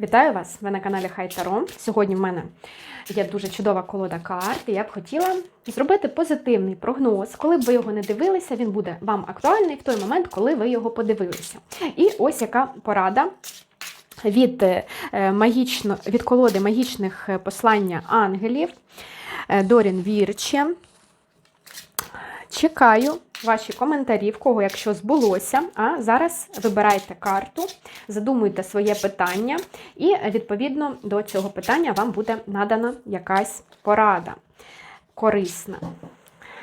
Вітаю вас! Ви на каналі Хай Таро. Сьогодні в мене є дуже чудова колода карт, і я б хотіла зробити позитивний прогноз. Коли б ви його не дивилися, він буде вам актуальний в той момент, коли ви його подивилися. І ось яка порада від, е, магічно, від колоди магічних е, послання ангелів е, Дорін Вірче. Чекаю ваші коментарі, в кого якщо збулося. А зараз вибирайте карту, задумуйте своє питання, і відповідно до цього питання вам буде надана якась порада корисна.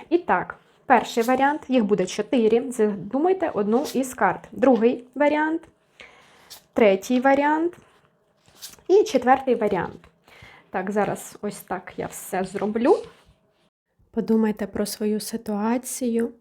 І так, перший варіант, їх буде чотири. Задумайте одну із карт. Другий варіант, третій варіант і четвертий варіант. Так, зараз ось так я все зроблю. Подумайте про свою ситуацію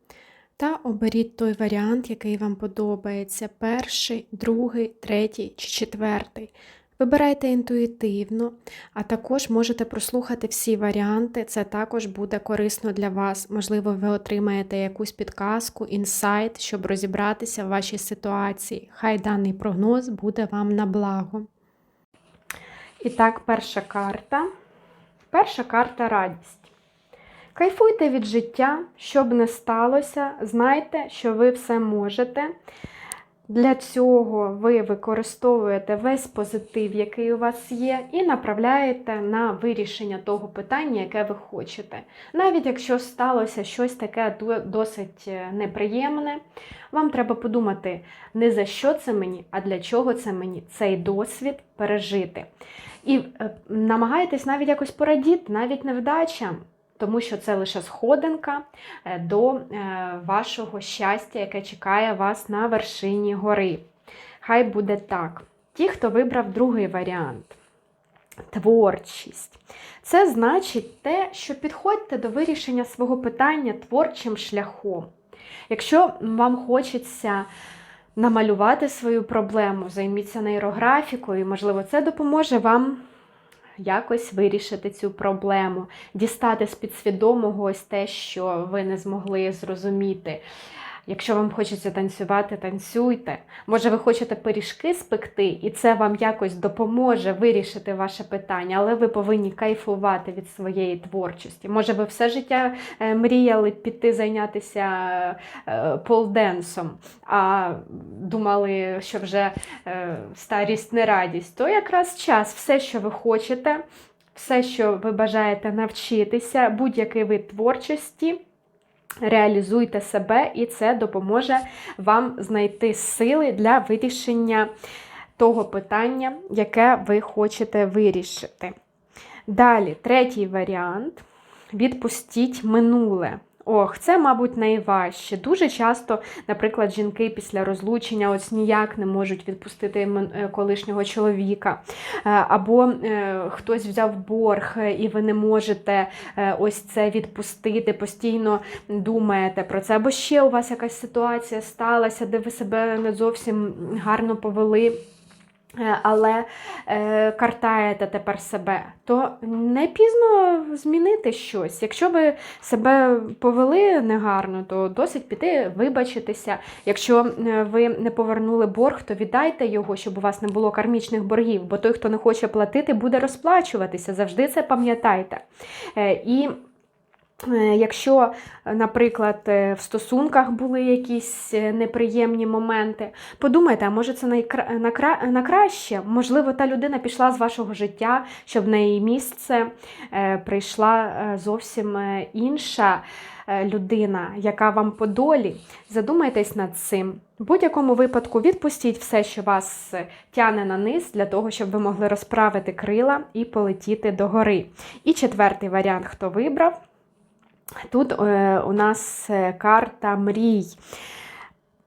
та оберіть той варіант, який вам подобається: перший, другий, третій чи четвертий. Вибирайте інтуїтивно, а також можете прослухати всі варіанти. Це також буде корисно для вас. Можливо, ви отримаєте якусь підказку, інсайт, щоб розібратися в вашій ситуації. Хай даний прогноз буде вам на благо. І так, перша карта. Перша карта радість. Кайфуйте від життя, що б не сталося, знайте, що ви все можете. Для цього ви використовуєте весь позитив, який у вас є, і направляєте на вирішення того питання, яке ви хочете. Навіть якщо сталося щось таке досить е, неприємне, вам треба подумати, не за що це мені, а для чого це мені цей досвід пережити. І е, намагайтесь навіть якось порадіти, навіть невдачам тому що це лише сходинка е, до е, вашого щастя, яке чекає вас на вершині гори. Хай буде так. Ті, хто вибрав другий варіант. Творчість. Це значить те, що підходьте до вирішення свого питання творчим шляхом. Якщо вам хочеться намалювати свою проблему, займіться нейрографікою, можливо, це допоможе вам якось вирішити цю проблему, дістати з підсвідомого ось те, що ви не змогли зрозуміти. Якщо вам хочеться танцювати, танцюйте. Може, ви хочете пиріжки спекти, і це вам якось допоможе вирішити ваше питання, але ви повинні кайфувати від своєї творчості. Може, ви все життя е, мріяли піти зайнятися е, полденсом, а думали, що вже е, старість не радість, то якраз час, все, що ви хочете, все, що ви бажаєте навчитися, будь-який вид творчості. Реалізуйте себе, і це допоможе вам знайти сили для вирішення того питання, яке ви хочете вирішити. Далі, третій варіант відпустіть минуле. Ох, це, мабуть, найважче. Дуже часто, наприклад, жінки після розлучення ось ніяк не можуть відпустити е, колишнього чоловіка. Е, або е, хтось взяв борг, і ви не можете ось це відпустити, постійно думаєте про це. Або ще у вас якась ситуація сталася, де ви себе не зовсім гарно повели. Е, але е, картаєте тепер себе, то не пізно змінити щось. Якщо ви себе повели негарно, то досить піти, вибачитися. Якщо е, ви не повернули борг, то віддайте його, щоб у вас не було кармічних боргів, бо той, хто не хоче платити, буде розплачуватися. Завжди це пам'ятайте. І якщо, наприклад, е, в стосунках були якісь е, неприємні моменти, подумайте, а може це на краще? Можливо, та людина пішла з вашого життя, щоб на її місце прийшла зовсім інша людина, яка вам по долі. Задумайтесь над цим. В будь-якому випадку відпустіть все, що вас тяне на низ, для того, щоб ви могли розправити крила і полетіти до гори. І четвертий варіант, хто вибрав. Тут е, у нас е, карта мрій.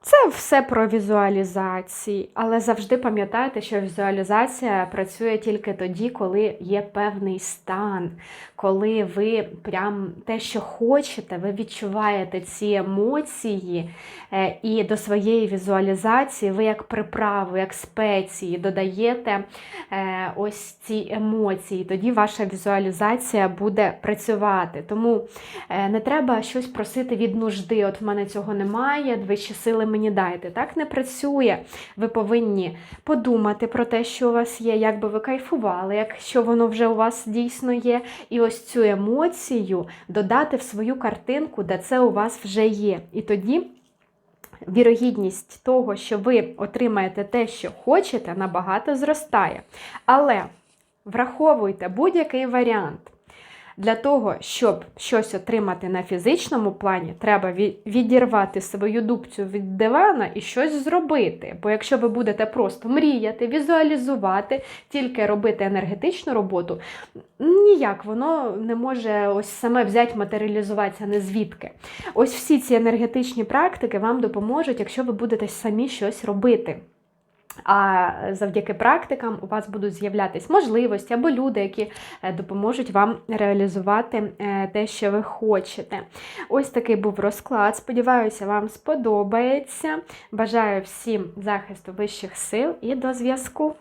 Це все про візуалізації, але завжди пам'ятайте, що візуалізація працює тільки тоді, коли є певний стан, коли ви прям те, що хочете, ви відчуваєте ці емоції, е, і до своєї візуалізації ви як приправу, як спеції додаєте е, ось ці емоції. Тоді ваша візуалізація буде працювати. Тому е, не треба щось просити від нужди. От в мене цього немає, вищі сили мені дайте. Так не працює. Ви повинні подумати про те, що у вас є, як би ви кайфували, якщо воно вже у вас дійсно є. І ось цю емоцію додати в свою картинку, де це у вас вже є. І тоді. Вірогідність того, що ви отримаєте те, що хочете, набагато зростає. Але враховуйте будь-який варіант. Для того, щоб щось отримати на фізичному плані, треба відірвати свою дубцю від дивана і щось зробити. Бо якщо ви будете просто мріяти, візуалізувати, тільки робити енергетичну роботу, ніяк воно не може ось саме взяти матеріалізуватися не звідки. Ось всі ці енергетичні практики вам допоможуть, якщо ви будете самі щось робити. А завдяки практикам у вас будуть з'являтись можливості або люди, які е, допоможуть вам реалізувати е, те, що ви хочете. Ось такий був розклад. Сподіваюся, вам сподобається. Бажаю всім захисту вищих сил і до зв'язку.